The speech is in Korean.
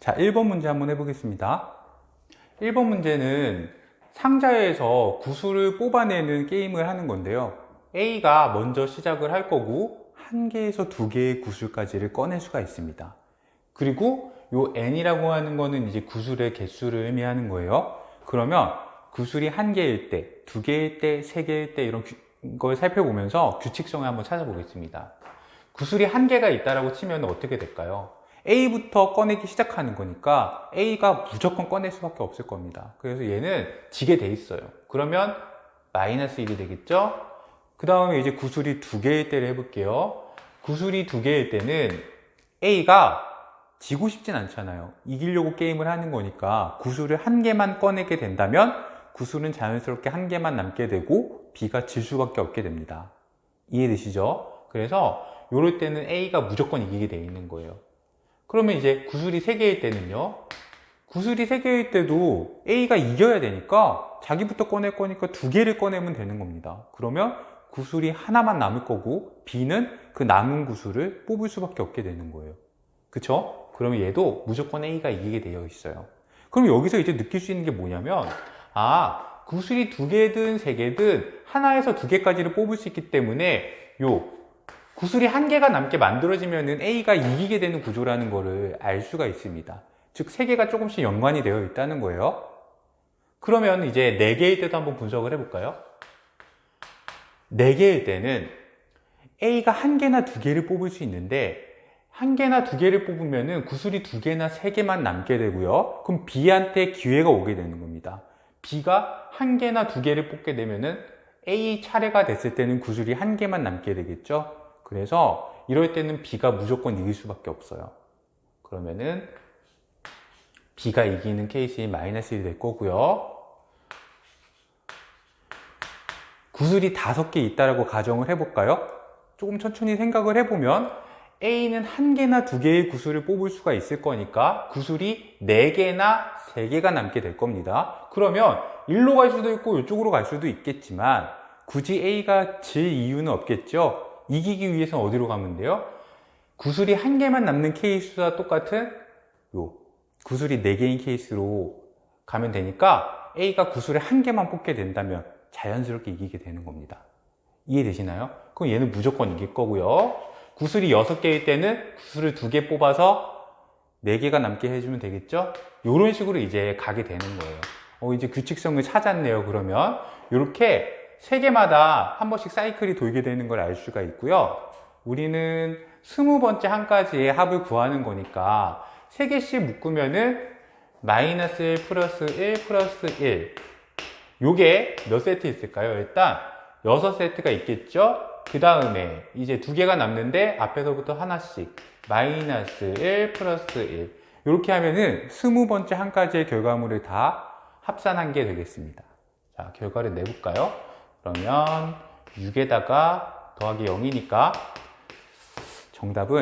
자, 1번 문제 한번 해보겠습니다. 1번 문제는 상자에서 구슬을 뽑아내는 게임을 하는 건데요. A가 먼저 시작을 할 거고, 한 개에서 두 개의 구슬까지를 꺼낼 수가 있습니다. 그리고 요 N이라고 하는 거는 이제 구슬의 개수를 의미하는 거예요. 그러면 구슬이 한 개일 때, 두 개일 때, 세 개일 때 이런 규- 걸 살펴보면서 규칙성을 한번 찾아보겠습니다. 구슬이 한 개가 있다라고 치면 어떻게 될까요? A부터 꺼내기 시작하는 거니까 A가 무조건 꺼낼 수밖에 없을 겁니다. 그래서 얘는 지게 돼 있어요. 그러면 마이너스 1이 되겠죠? 그 다음에 이제 구슬이 두 개일 때를 해볼게요. 구슬이 두 개일 때는 A가 지고 싶진 않잖아요. 이기려고 게임을 하는 거니까 구슬을 한 개만 꺼내게 된다면 구슬은 자연스럽게 한 개만 남게 되고 B가 질 수밖에 없게 됩니다. 이해되시죠? 그래서 이럴 때는 A가 무조건 이기게 돼 있는 거예요. 그러면 이제 구슬이 3개일 때는요. 구슬이 3개일 때도 A가 이겨야 되니까 자기부터 꺼낼 거니까 두 개를 꺼내면 되는 겁니다. 그러면 구슬이 하나만 남을 거고 B는 그 남은 구슬을 뽑을 수밖에 없게 되는 거예요. 그쵸? 그러면 얘도 무조건 A가 이기게 되어 있어요. 그럼 여기서 이제 느낄 수 있는 게 뭐냐면 아 구슬이 두 개든 세 개든 하나에서 두 개까지를 뽑을 수 있기 때문에 요 구슬이 한 개가 남게 만들어지면은 A가 이기게 되는 구조라는 거를 알 수가 있습니다. 즉, 세 개가 조금씩 연관이 되어 있다는 거예요. 그러면 이제 네 개일 때도 한번 분석을 해볼까요? 네 개일 때는 A가 한 개나 두 개를 뽑을 수 있는데, 한 개나 두 개를 뽑으면은 구슬이 두 개나 세 개만 남게 되고요. 그럼 B한테 기회가 오게 되는 겁니다. B가 한 개나 두 개를 뽑게 되면은 A 차례가 됐을 때는 구슬이 한 개만 남게 되겠죠? 그래서 이럴 때는 B가 무조건 이길 수밖에 없어요. 그러면은 B가 이기는 케이스이 마이너스 1이 될 거고요. 구슬이 다섯 개 있다라고 가정을 해볼까요? 조금 천천히 생각을 해보면 A는 한 개나 두 개의 구슬을 뽑을 수가 있을 거니까 구슬이 네 개나 세 개가 남게 될 겁니다. 그러면 일로 갈 수도 있고 이쪽으로 갈 수도 있겠지만 굳이 A가 질 이유는 없겠죠? 이기기 위해서는 어디로 가면 돼요? 구슬이 한 개만 남는 케이스와 똑같은 요 구슬이 네 개인 케이스로 가면 되니까 A가 구슬을 한 개만 뽑게 된다면 자연스럽게 이기게 되는 겁니다. 이해되시나요? 그럼 얘는 무조건 이길 거고요. 구슬이 여섯 개일 때는 구슬을 두개 뽑아서 네 개가 남게 해주면 되겠죠? 이런 식으로 이제 가게 되는 거예요. 어, 이제 규칙성을 찾았네요, 그러면. 이렇게 세 개마다 한 번씩 사이클이 돌게 되는 걸 알 수가 있고요. 우리는 스무 번째 한 가지의 합을 구하는 거니까 세 개씩 묶으면은 마이너스 1 플러스 1 플러스 1. 요게 몇 세트 있을까요? 일단 여섯 세트가 있겠죠? 그 다음에 이제 두 개가 남는데 앞에서부터 하나씩 마이너스 1 플러스 1 이렇게 하면은 스무 번째 한 가지의 결과물을 다 합산한 게 되겠습니다. 자, 결과를 내볼까요? 그러면 6에다가 더하기 0이니까 정답은